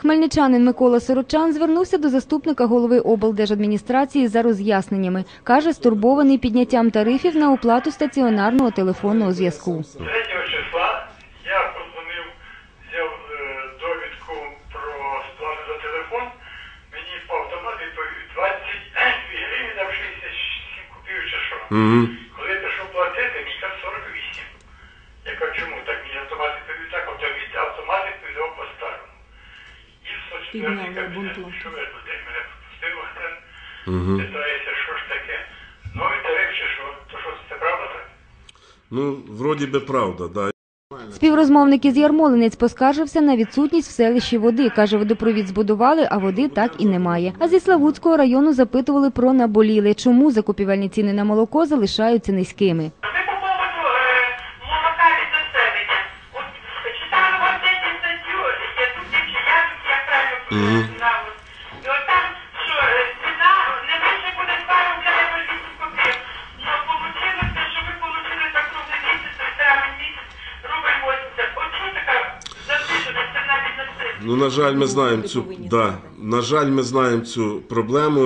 Хмельничанин Микола Сорочан звернувся до заступника голови облдержадміністрації за роз'ясненнями. Каже, стурбований підняттям тарифів на оплату стаціонарного телефонного зв'язку. 3 числа я подзвонив, взяв е, довідку про сплату за телефон. Мені по автомату відповів 22 гривні дав 67 купив чи що. Коли я пішов платити, мені каже 48. Я кажу, чому так? Мені автомат відповів так, автомат, автомат відповідав по-старому. Питається, що ж таке. Тариф чи що? То що, це правда так? Ну, вроді би правда, да. Співрозмовник із Ярмолинець поскаржився на відсутність в селищі води. Каже, водопровід збудували, а води так і немає. А зі Славутського району запитували про наболіле, чому закупівельні ціни на молоко залишаються низькими. І от що ціна не менше буде 2 рубля, я 8 копійок. Ну, получилося, що ви получили за круглий місяць, то місяць, рубль 80. От що така засижена ціна від? Ну, на жаль, ми знаємо цю да, на жаль, ми знаємо цю проблему.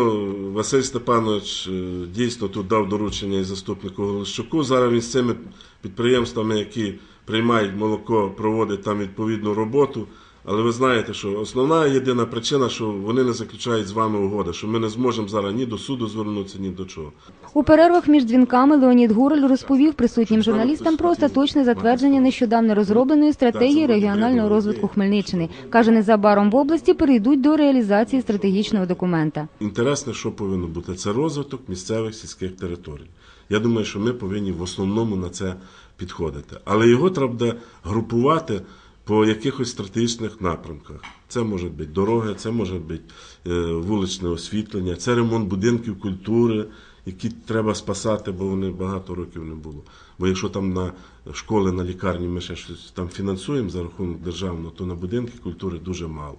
Василь Степанович е, дійсно тут дав доручення і заступнику Голощуку. Зараз він з цими підприємствами, які приймають молоко, проводить там відповідну роботу. Але ви знаєте, що основна єдина причина, що вони не заключають з вами угоди, що ми не зможемо зараз ні до суду звернутися, ні до чого. У перервах між дзвінками Леонід Гураль розповів присутнім журналістам про остаточне затвердження нещодавно розробленої стратегії регіонального розвитку Хмельниччини. Каже, незабаром в області перейдуть до реалізації стратегічного документа. Інтересне, що повинно бути, це розвиток місцевих сільських територій. Я думаю, що ми повинні в основному на це підходити. Але його треба групувати по якихось стратегічних напрямках. Це може бути дороги, це може бути е, вуличне освітлення, це ремонт будинків культури, які треба спасати, бо вони багато років не було. Бо якщо там на школи, на лікарні ми ще щось там фінансуємо за рахунок державного, то на будинки культури дуже мало.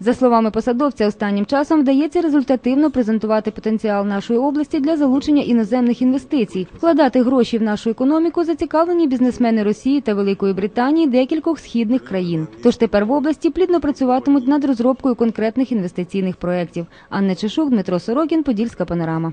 За словами посадовця, останнім часом вдається результативно презентувати потенціал нашої області для залучення іноземних інвестицій. Вкладати гроші в нашу економіку зацікавлені бізнесмени Росії та Великої Британії декількох східних країн. Тож тепер в області плідно працюватимуть над розробкою конкретних інвестиційних проєктів. Анна Чешук, Дмитро Сорокін, Подільська панорама.